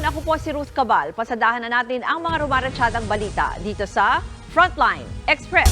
hapon, ako po si Ruth Cabal. Pasadahan na natin ang mga rumaratsyadang balita dito sa Frontline Express.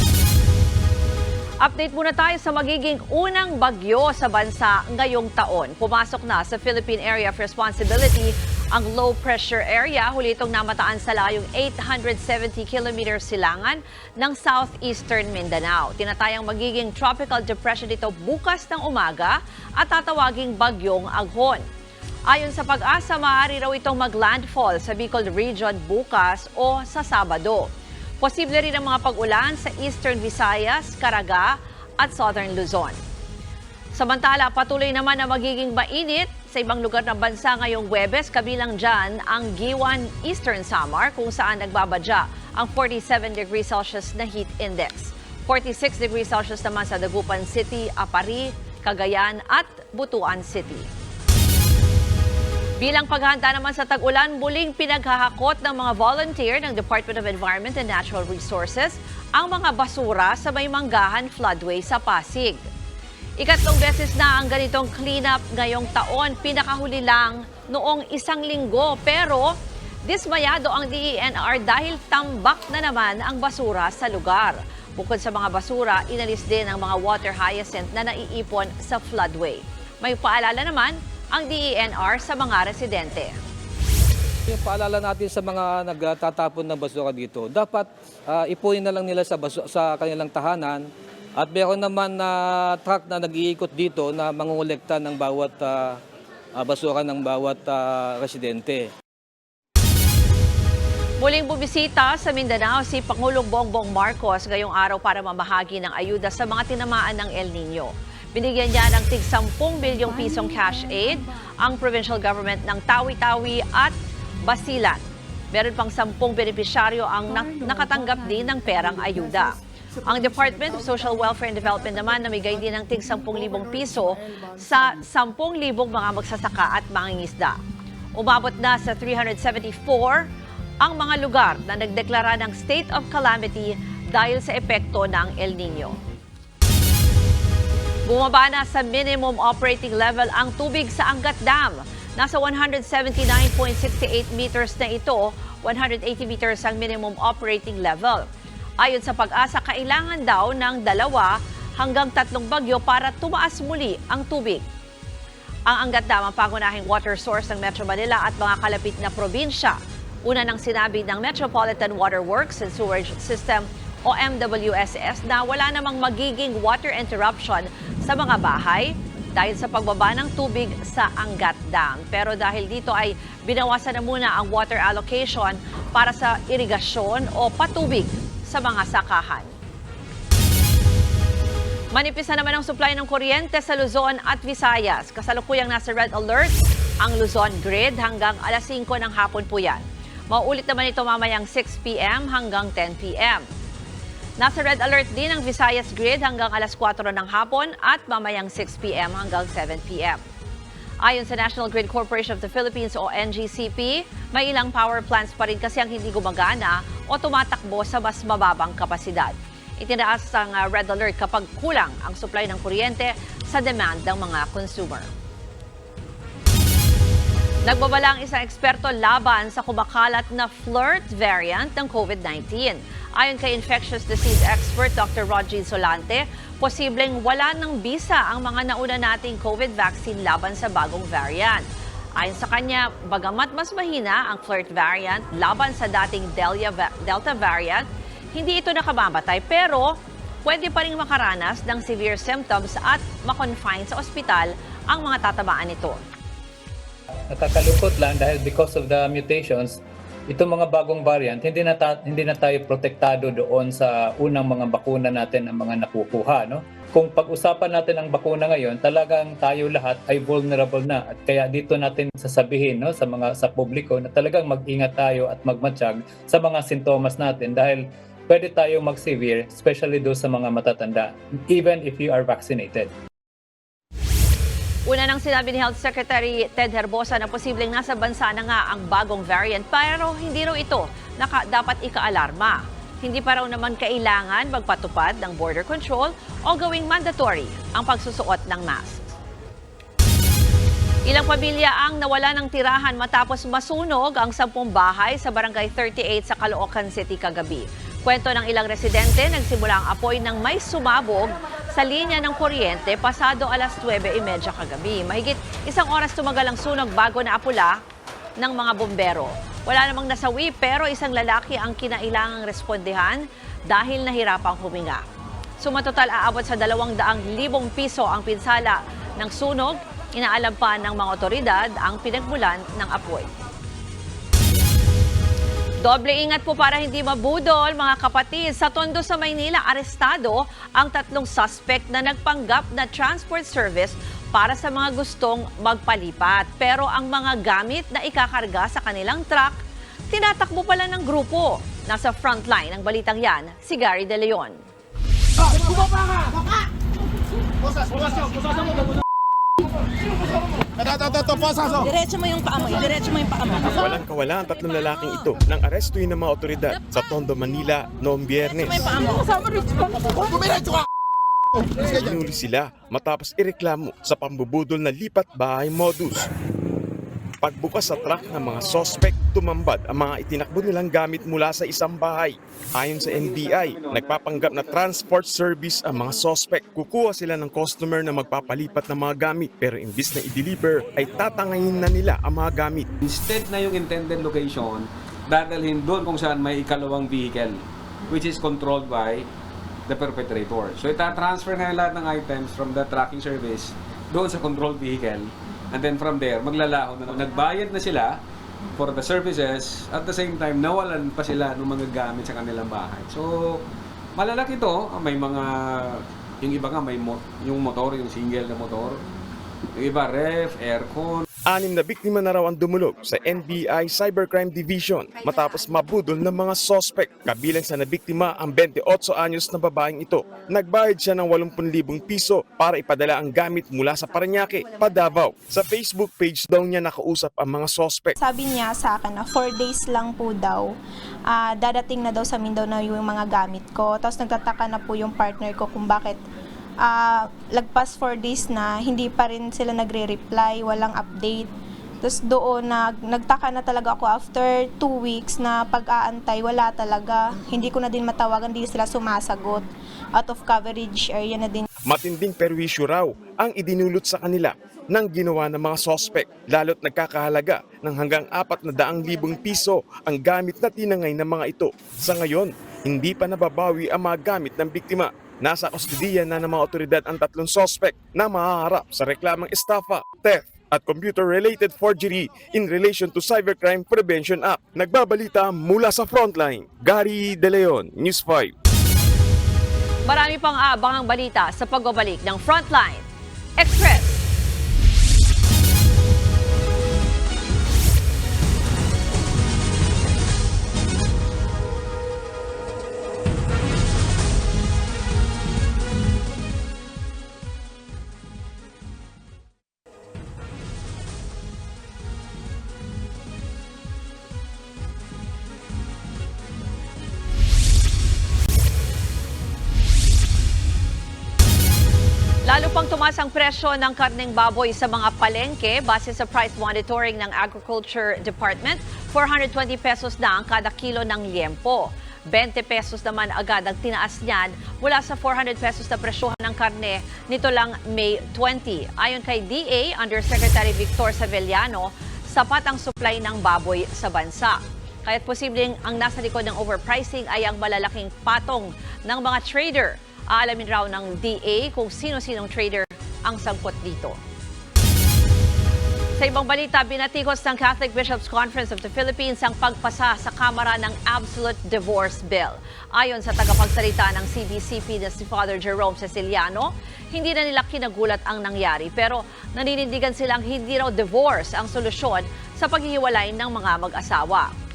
Update muna tayo sa magiging unang bagyo sa bansa ngayong taon. Pumasok na sa Philippine Area of Responsibility ang low pressure area. Huli itong namataan sa layong 870 km silangan ng southeastern Mindanao. Tinatayang magiging tropical depression ito bukas ng umaga at tatawaging bagyong aghon. Ayon sa pag-asa, maaari raw itong mag-landfall sa Bicol Region bukas o sa Sabado. Posible rin ang mga pag-ulan sa Eastern Visayas, Caraga at Southern Luzon. Samantala, patuloy naman na magiging mainit sa ibang lugar ng bansa ngayong Webes, kabilang dyan ang Giwan Eastern Samar kung saan nagbabadya ang 47 degrees Celsius na heat index. 46 degrees Celsius naman sa Dagupan City, Apari, Cagayan at Butuan City. Bilang paghahanda naman sa tag-ulan, muling pinaghahakot ng mga volunteer ng Department of Environment and Natural Resources ang mga basura sa may manggahan floodway sa Pasig. Ikatlong beses na ang ganitong cleanup ngayong taon, pinakahuli lang noong isang linggo. Pero dismayado ang DENR dahil tambak na naman ang basura sa lugar. Bukod sa mga basura, inalis din ang mga water hyacinth na naiipon sa floodway. May paalala naman ang DENR sa mga residente. Yung paalala natin sa mga nagtatapon ng basura dito, dapat ah, ipunin na lang nila sa, basu- sa kanilang tahanan at meron naman na truck na nag-iikot dito na mangungulekta ng bawat ah, ah, basura ng bawat ah, residente. Muling bumisita sa Mindanao si Pangulong Bongbong Marcos ngayong araw para mamahagi ng ayuda sa mga tinamaan ng El Nino. Binigyan niya ng tig 10 bilyong pisong cash aid ang provincial government ng Tawi-Tawi at Basilan. Meron pang 10 benepisyaryo ang nak- nakatanggap din ng perang ayuda. Ang Department of Social Welfare and Development naman namigay din ng tig 10,000 piso sa 10,000 mga magsasaka at mangingisda. Umabot na sa 374 ang mga lugar na nagdeklara ng state of calamity dahil sa epekto ng El Nino. Bumaba na sa minimum operating level ang tubig sa Angat Dam. Nasa 179.68 meters na ito, 180 meters ang minimum operating level. Ayon sa pag-asa, kailangan daw ng dalawa hanggang tatlong bagyo para tumaas muli ang tubig. Ang Angat Dam ang pangunahing water source ng Metro Manila at mga kalapit na probinsya. Una nang sinabi ng Metropolitan Water Works and Sewerage System o MWSS na wala namang magiging water interruption sa mga bahay dahil sa pagbaba ng tubig sa Angat Dam. Pero dahil dito ay binawasan na muna ang water allocation para sa irigasyon o patubig sa mga sakahan. Manipis na naman ang supply ng kuryente sa Luzon at Visayas. Kasalukuyang nasa red alert ang Luzon grid hanggang alas 5 ng hapon po yan. Mauulit naman ito mamayang 6 p.m. hanggang 10 p.m. Nasa red alert din ang Visayas grid hanggang alas 4 ng hapon at mamayang 6 p.m. hanggang 7 p.m. Ayon sa National Grid Corporation of the Philippines o NGCP, may ilang power plants pa rin kasi ang hindi gumagana o tumatakbo sa mas mababang kapasidad. Itinaas ang uh, red alert kapag kulang ang supply ng kuryente sa demand ng mga consumer. Nagbabala ang isang eksperto laban sa kumakalat na flirt variant ng COVID-19. Ayon kay infectious disease expert Dr. Roger Solante, posibleng wala ng bisa ang mga nauna nating COVID vaccine laban sa bagong variant. Ayon sa kanya, bagamat mas mahina ang flirt variant laban sa dating Delta, variant, hindi ito nakamamatay pero pwede pa rin makaranas ng severe symptoms at makonfine sa ospital ang mga tatamaan nito. nakakalungkot lang dahil because of the mutations, itong mga bagong variant, hindi na, ta- hindi na tayo protektado doon sa unang mga bakuna natin ang mga nakukuha. No? Kung pag-usapan natin ang bakuna ngayon, talagang tayo lahat ay vulnerable na. At kaya dito natin sasabihin no, sa mga sa publiko na talagang mag-ingat tayo at magmatsyag sa mga sintomas natin dahil pwede tayong mag-severe, especially do sa mga matatanda, even if you are vaccinated. Una nang sinabi ni Health Secretary Ted Herbosa na posibleng nasa bansa na nga ang bagong variant pero hindi raw ito naka, dapat ikaalarma. Hindi pa raw naman kailangan magpatupad ng border control o gawing mandatory ang pagsusuot ng mask. Ilang pamilya ang nawala ng tirahan matapos masunog ang sampung bahay sa barangay 38 sa Caloocan City kagabi. Kwento ng ilang residente, nagsimula ang apoy ng may sumabog sa linya ng kuryente pasado alas 9.30 kagabi. Mahigit isang oras tumagal ang sunog bago na apula ng mga bombero. Wala namang nasawi pero isang lalaki ang kinailangang respondehan dahil nahirapang huminga. Sumatotal aabot sa 200,000 piso ang pinsala ng sunog. Inaalam pa ng mga otoridad ang pinagmulan ng apoy. Doble ingat po para hindi mabudol, mga kapatid. Sa Tondo sa Maynila, arestado ang tatlong suspect na nagpanggap na transport service para sa mga gustong magpalipat. Pero ang mga gamit na ikakarga sa kanilang truck, tinatakbo pala ng grupo. Nasa frontline ng balitang yan, si Gary De Leon. Diretso mo yung paa mo, diretso mo yung paa mo. Walang kawala ang tatlong lalaking ito nang arestuin ng mga otoridad sa Tondo, Manila noong biyernes. Hinuli sila matapos ireklamo sa pambubudol na lipat bahay modus. Pagbukas sa truck ng mga sospek, tumambad ang mga itinakbo nilang gamit mula sa isang bahay. Ayon sa NBI, nagpapanggap na transport service ang mga sospek. Kukuha sila ng customer na magpapalipat ng mga gamit pero imbis na i-deliver ay tatangayin na nila ang mga gamit. Instead na yung intended location, dadalhin doon kung saan may ikalawang vehicle, which is controlled by the perpetrator. So ita-transfer na lahat ng items from the tracking service doon sa controlled vehicle. And then from there, maglalahon na. Nagbayad na sila for the services. At the same time, nawalan pa sila ng mga gamit sa kanilang bahay. So, malalaki to. May mga, yung iba nga, may mo, yung motor, yung single na motor. Yung iba, ref, aircon, Anim na biktima na raw ang dumulog sa NBI Cybercrime Division matapos mabudol ng mga sospek. Kabilang sa nabiktima ang 28 anyos na babaeng ito. Nagbayad siya ng 80,000 piso para ipadala ang gamit mula sa Paranaque, pa Davao. Sa Facebook page daw niya nakausap ang mga sospek. Sabi niya sa akin na 4 days lang po daw, ah, dadating na daw sa Mindanao na yung mga gamit ko. Tapos nagtataka na po yung partner ko kung bakit ah, lagpas 4 days na, hindi pa rin sila nagre-reply, walang update. Tapos doon, nag, nagtaka na talaga ako after 2 weeks na pag-aantay, wala talaga. Hindi ko na din matawagan, hindi sila sumasagot. Out of coverage area na din Matinding perwisyo raw ang idinulot sa kanila ng ginawa ng mga sospek lalo't nagkakahalaga ng hanggang 400,000 piso ang gamit na tinangay ng mga ito. Sa ngayon, hindi pa nababawi ang mga gamit ng biktima. Nasa kustodiya na ng mga otoridad ang tatlong sospek na mahaharap sa reklamang estafa, theft at computer-related forgery in relation to Cybercrime Prevention Act. Nagbabalita mula sa frontline, Gary De Leon, News 5. Marami pang aabangang balita sa pagbabalik ng Frontline Express. Lalo pang tumaas ang presyo ng karneng baboy sa mga palengke base sa price monitoring ng Agriculture Department. 420 pesos na ang kada kilo ng liempo. 20 pesos naman agad ang tinaas niyan mula sa 400 pesos na presyohan ng karne nito lang May 20. Ayon kay DA Undersecretary Victor Savellano, sapat ang supply ng baboy sa bansa. Kaya't posibleng ang nasa likod ng overpricing ay ang malalaking patong ng mga trader. Aalamin raw ng DA kung sino-sinong trader ang sangkot dito. Sa ibang balita, binatikos ng Catholic Bishops Conference of the Philippines ang pagpasa sa Kamara ng Absolute Divorce Bill. Ayon sa tagapagsalita ng CBCP na si Father Jerome Ceciliano, hindi na nila kinagulat ang nangyari pero naninindigan silang hindi raw divorce ang solusyon sa paghihiwalay ng mga mag-asawa.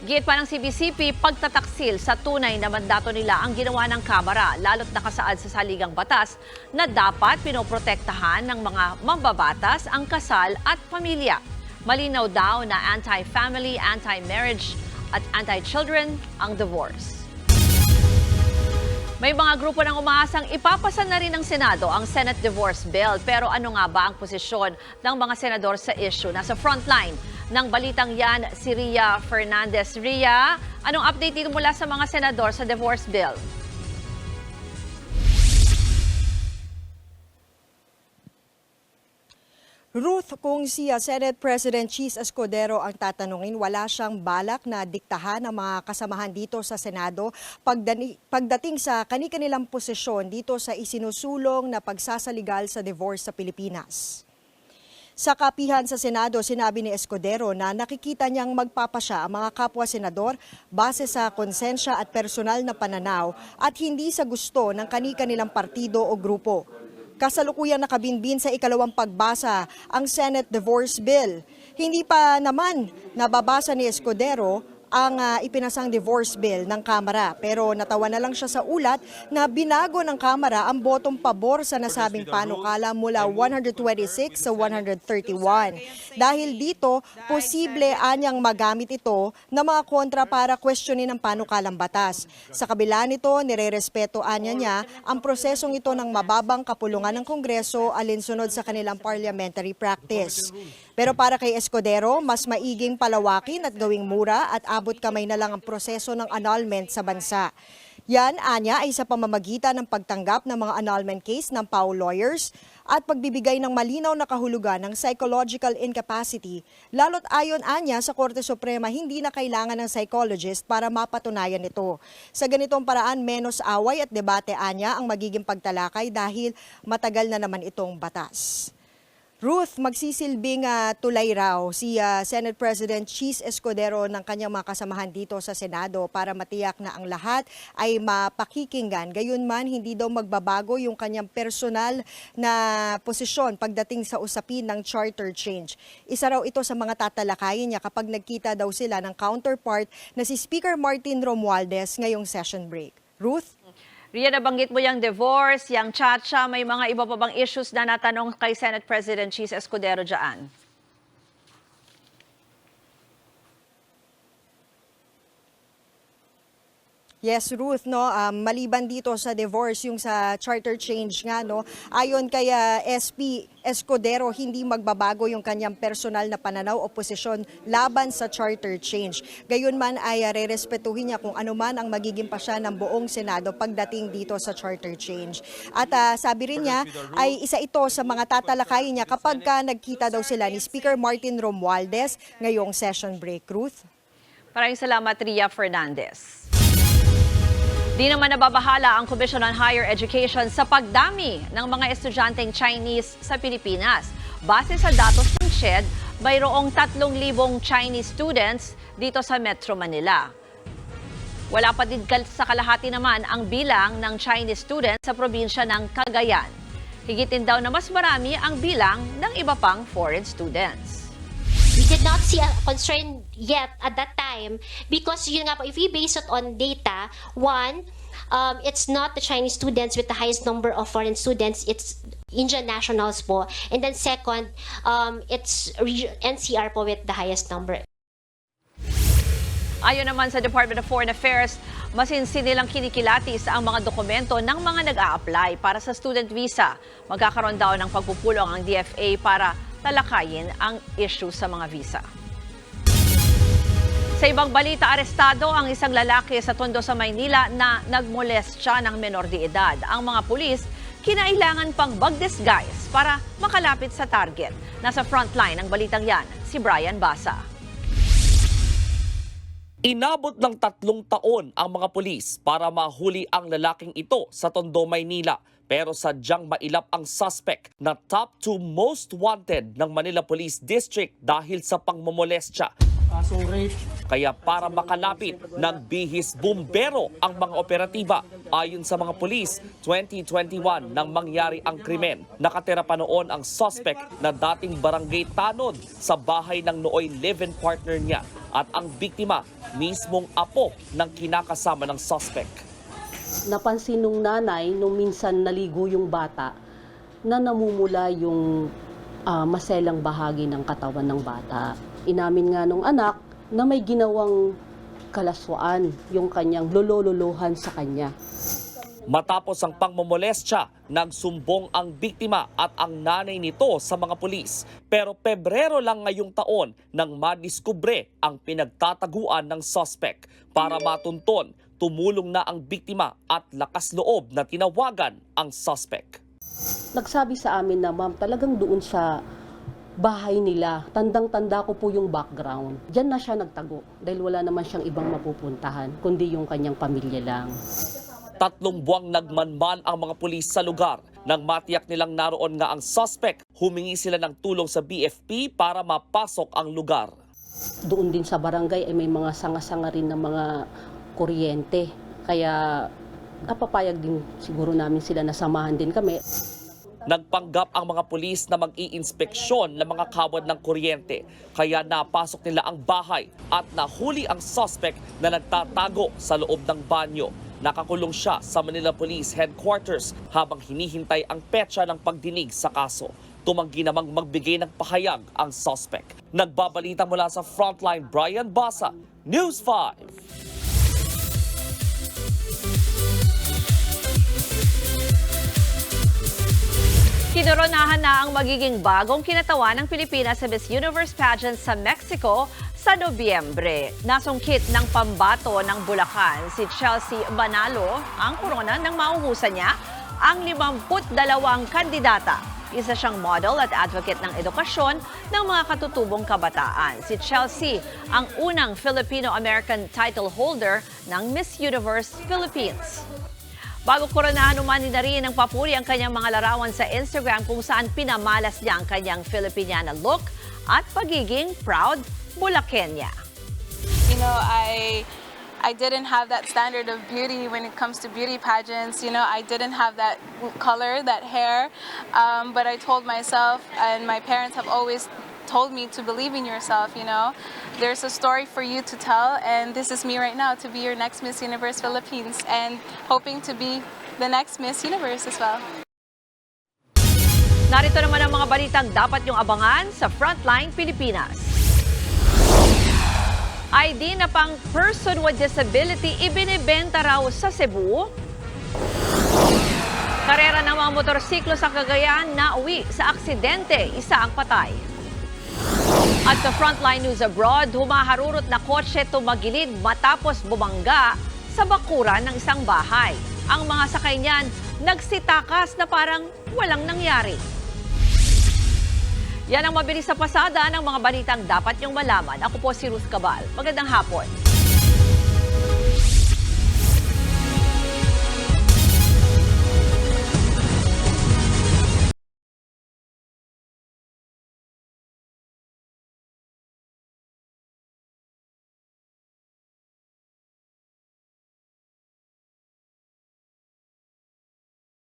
Git pa ng CBCP, pagtataksil sa tunay na mandato nila ang ginawa ng Kamara, lalo't nakasaad sa saligang batas na dapat pinoprotektahan ng mga mambabatas ang kasal at pamilya. Malinaw daw na anti-family, anti-marriage at anti-children ang divorce. May mga grupo ng umaasang ipapasa na rin ng Senado ang Senate Divorce Bill. Pero ano nga ba ang posisyon ng mga senador sa issue? Nasa frontline ng balitang yan si Ria Fernandez. Ria, anong update dito mula sa mga senador sa Divorce Bill? Ruth, kung si Senate President Cheese Escudero ang tatanungin, wala siyang balak na diktahan ang mga kasamahan dito sa Senado pagdating sa kani-kanilang posisyon dito sa isinusulong na pagsasaligal sa divorce sa Pilipinas. Sa kapihan sa Senado, sinabi ni Escudero na nakikita niyang magpapasya ang mga kapwa senador base sa konsensya at personal na pananaw at hindi sa gusto ng kani-kanilang partido o grupo. Kasalukuyang nakabinbin sa ikalawang pagbasa ang Senate Divorce Bill. Hindi pa naman nababasa ni Escudero ang ah, ipinasang divorce bill ng Kamara. Pero natawa na lang siya sa ulat na binago ng Kamara ang botong pabor sa nasabing panukala mula 126 sa 131. Dahil dito, posible anyang magamit ito na mga kontra para questionin ang panukalang batas. Sa kabila nito, nirerespeto anya niya ang prosesong ito ng mababang kapulungan ng Kongreso alinsunod sa kanilang parliamentary practice. Pero para kay Escudero, mas maiging palawakin at gawing mura at abot kamay na lang ang proseso ng annulment sa bansa. Yan, anya, ay sa pamamagitan ng pagtanggap ng mga annulment case ng PAO lawyers at pagbibigay ng malinaw na kahulugan ng psychological incapacity, lalo't ayon anya sa Korte Suprema hindi na kailangan ng psychologist para mapatunayan ito. Sa ganitong paraan, menos away at debate anya ang magiging pagtalakay dahil matagal na naman itong batas. Ruth, magsisilbing ah, tulay raw si ah, Senate President Cheese Escudero ng kanyang mga kasamahan dito sa Senado para matiyak na ang lahat ay mapakikinggan. Gayunman, hindi daw magbabago yung kanyang personal na posisyon pagdating sa usapin ng charter change. Isa raw ito sa mga tatalakayin niya kapag nagkita daw sila ng counterpart na si Speaker Martin Romualdez ngayong session break. Ruth? Ria, nabanggit mo yung divorce, yung chacha, may mga iba pa bang issues na natanong kay Senate President Cheese Escudero dyan? Yes, Ruth, no, um, maliban dito sa divorce, yung sa charter change nga, no, ayon kay uh, SP Escudero, hindi magbabago yung kanyang personal na pananaw o posisyon laban sa charter change. Gayunman ay uh, rerespetuhin niya kung ano man ang magiging pasya ng buong Senado pagdating dito sa charter change. At uh, sabi rin niya, ay isa ito sa mga tatalakayin niya kapag ka nagkita daw sila ni Speaker Martin Romualdez ngayong session break. Ruth? Maraming salamat, Ria Fernandez. Di naman nababahala ang Commission on Higher Education sa pagdami ng mga estudyanteng Chinese sa Pilipinas. Base sa datos ng CHED, mayroong 3,000 Chinese students dito sa Metro Manila. Wala pa din sa kalahati naman ang bilang ng Chinese students sa probinsya ng Cagayan. Higitin daw na mas marami ang bilang ng iba pang foreign students. we did not see a concern yet at that time because yun nga po, if we base it on data, one, um, it's not the Chinese students with the highest number of foreign students, it's Indian nationals po. And then second, um, it's NCR po with the highest number. Ayon naman sa Department of Foreign Affairs, masinsin nilang kinikilatis ang mga dokumento ng mga nag-a-apply para sa student visa. Magkakaroon daw ng pagpupulong ang DFA para talakayin ang issue sa mga visa. Sa ibang balita, arestado ang isang lalaki sa Tondo sa Maynila na nagmolest siya ng menor de edad. Ang mga pulis, kinailangan pang bag-disguise para makalapit sa target. Nasa frontline ng balitang yan, si Brian Basa. Inabot ng tatlong taon ang mga pulis para mahuli ang lalaking ito sa Tondo, Maynila. Pero sadyang mailap ang suspect na top 2 most wanted ng Manila Police District dahil sa pangmomolestya. Kaya para makalapit, nagbihis bumbero ang mga operatiba. Ayon sa mga pulis, 2021 nang mangyari ang krimen. Nakatira pa noon ang suspect na dating barangay tanod sa bahay ng nooy live-in partner niya. At ang biktima, mismong apo ng kinakasama ng suspect. napansin nung nanay nung minsan naligo yung bata na namumula yung ah, maselang bahagi ng katawan ng bata. Inamin nga nung anak na may ginawang kalaswaan yung kanyang lolololohan sa kanya. Matapos ang pangmomolestya, nagsumbong ang biktima at ang nanay nito sa mga pulis. Pero Pebrero lang ngayong taon nang madiskubre ang pinagtataguan ng suspect. Para matunton, tumulong na ang biktima at lakas loob na tinawagan ang suspect. Nagsabi sa amin na ma'am talagang doon sa bahay nila, tandang-tanda ko po yung background. Diyan na siya nagtago dahil wala naman siyang ibang mapupuntahan kundi yung kanyang pamilya lang. Tatlong buwang nagmanman ang mga pulis sa lugar. Nang matiyak nilang naroon nga ang suspect, humingi sila ng tulong sa BFP para mapasok ang lugar. Doon din sa barangay ay may mga sanga-sanga rin ng mga kuryente. Kaya napapayag din siguro namin sila na samahan din kami. Nagpanggap ang mga pulis na mag-iinspeksyon ng mga kawad ng kuryente. Kaya napasok nila ang bahay at nahuli ang suspect na nagtatago sa loob ng banyo. Nakakulong siya sa Manila Police Headquarters habang hinihintay ang petsa ng pagdinig sa kaso. Tumanggi namang magbigay ng pahayag ang suspect. Nagbabalita mula sa Frontline Brian Basa, News 5. Kinoronahan na ang magiging bagong kinatawa ng Pilipinas sa Miss Universe pageant sa Mexico sa Nobyembre. Nasungkit ng pambato ng Bulacan si Chelsea Banalo ang korona nang mauhusan niya ang 52 kandidata. Isa siyang model at advocate ng edukasyon ng mga katutubong kabataan. Si Chelsea ang unang Filipino-American title holder ng Miss Universe Philippines. Bago koronahan umani na rin ng papuri ang kanyang mga larawan sa Instagram kung saan pinamalas niya ang kanyang Filipiniana look at pagiging proud Bulakenya. You know, I I didn't have that standard of beauty when it comes to beauty pageants. You know, I didn't have that color, that hair. Um, but I told myself, and my parents have always told me to believe in yourself. You know, there's a story for you to tell, and this is me right now to be your next Miss Universe Philippines, and hoping to be the next Miss Universe as well. Narito naman ang mga balitang dapat niyong abangan sa Frontline Pilipinas. ID na pang person with disability ibinibenta raw sa Cebu. Karera ng mga motorsiklo sa Cagayan na uwi sa aksidente, isa ang patay. At sa Frontline News Abroad, humaharurot na kotse tumagilid matapos bumangga sa bakuran ng isang bahay. Ang mga sakay niyan nagsitakas na parang walang nangyari. Yan ang mabilis sa pasada ng mga balitang dapat niyong malaman. Ako po si Ruth Cabal. Magandang hapon.